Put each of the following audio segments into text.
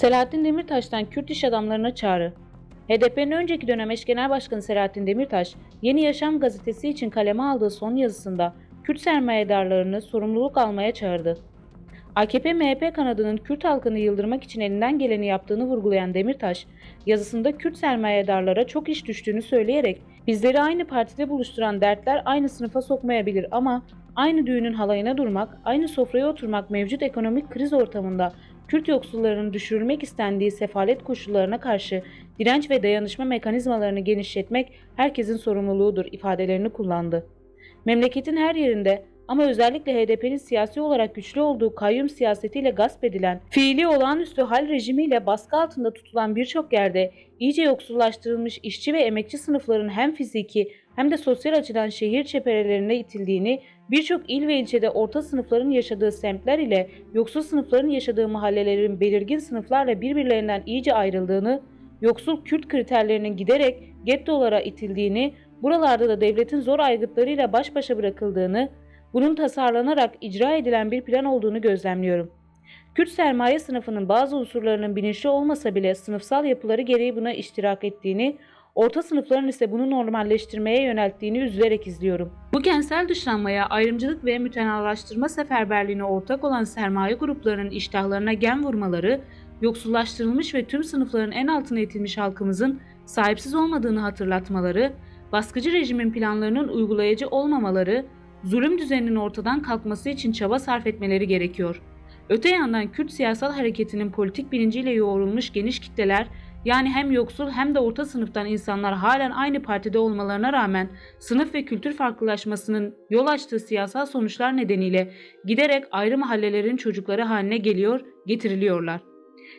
Selahattin Demirtaş'tan Kürt iş adamlarına çağrı. HDP'nin önceki dönem eş genel başkanı Selahattin Demirtaş, Yeni Yaşam gazetesi için kaleme aldığı son yazısında Kürt sermayedarlarını sorumluluk almaya çağırdı. AKP-MHP kanadının Kürt halkını yıldırmak için elinden geleni yaptığını vurgulayan Demirtaş, yazısında Kürt sermayedarlara çok iş düştüğünü söyleyerek bizleri aynı partide buluşturan dertler aynı sınıfa sokmayabilir ama aynı düğünün halayına durmak, aynı sofraya oturmak mevcut ekonomik kriz ortamında Kürt yoksullarının düşürülmek istendiği sefalet koşullarına karşı direnç ve dayanışma mekanizmalarını genişletmek herkesin sorumluluğudur ifadelerini kullandı. Memleketin her yerinde ama özellikle HDP'nin siyasi olarak güçlü olduğu kayyum siyasetiyle gasp edilen, fiili olağanüstü hal rejimiyle baskı altında tutulan birçok yerde iyice yoksullaştırılmış işçi ve emekçi sınıfların hem fiziki hem de sosyal açıdan şehir çeperelerine itildiğini, birçok il ve ilçede orta sınıfların yaşadığı semtler ile yoksul sınıfların yaşadığı mahallelerin belirgin sınıflarla birbirlerinden iyice ayrıldığını, yoksul Kürt kriterlerinin giderek gettolara itildiğini, buralarda da devletin zor aygıtlarıyla baş başa bırakıldığını, bunun tasarlanarak icra edilen bir plan olduğunu gözlemliyorum. Kürt sermaye sınıfının bazı unsurlarının bilinçli olmasa bile sınıfsal yapıları gereği buna iştirak ettiğini, orta sınıfların ise bunu normalleştirmeye yönelttiğini üzülerek izliyorum. Bu kentsel dışlanmaya, ayrımcılık ve mütenalaştırma seferberliğine ortak olan sermaye gruplarının iştahlarına gen vurmaları, yoksullaştırılmış ve tüm sınıfların en altına itilmiş halkımızın sahipsiz olmadığını hatırlatmaları, baskıcı rejimin planlarının uygulayıcı olmamaları, zulüm düzeninin ortadan kalkması için çaba sarf etmeleri gerekiyor. Öte yandan Kürt siyasal hareketinin politik bilinciyle yoğrulmuş geniş kitleler yani hem yoksul hem de orta sınıftan insanlar halen aynı partide olmalarına rağmen sınıf ve kültür farklılaşmasının yol açtığı siyasal sonuçlar nedeniyle giderek ayrı mahallelerin çocukları haline geliyor, getiriliyorlar.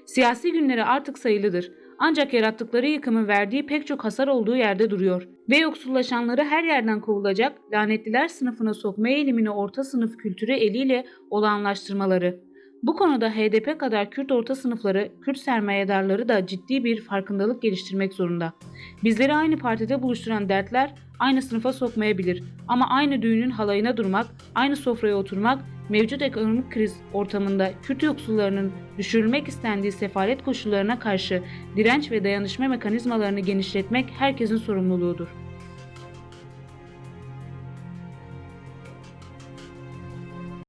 Siyasi günleri artık sayılıdır. Ancak yarattıkları yıkımın verdiği pek çok hasar olduğu yerde duruyor. Ve yoksullaşanları her yerden kovulacak, lanetliler sınıfına sokma eğilimini orta sınıf kültürü eliyle olağanlaştırmaları. Bu konuda HDP kadar Kürt orta sınıfları, Kürt sermayedarları da ciddi bir farkındalık geliştirmek zorunda. Bizleri aynı partide buluşturan dertler aynı sınıfa sokmayabilir ama aynı düğünün halayına durmak, aynı sofraya oturmak, mevcut ekonomik kriz ortamında Kürt yoksullarının düşürülmek istendiği sefalet koşullarına karşı direnç ve dayanışma mekanizmalarını genişletmek herkesin sorumluluğudur.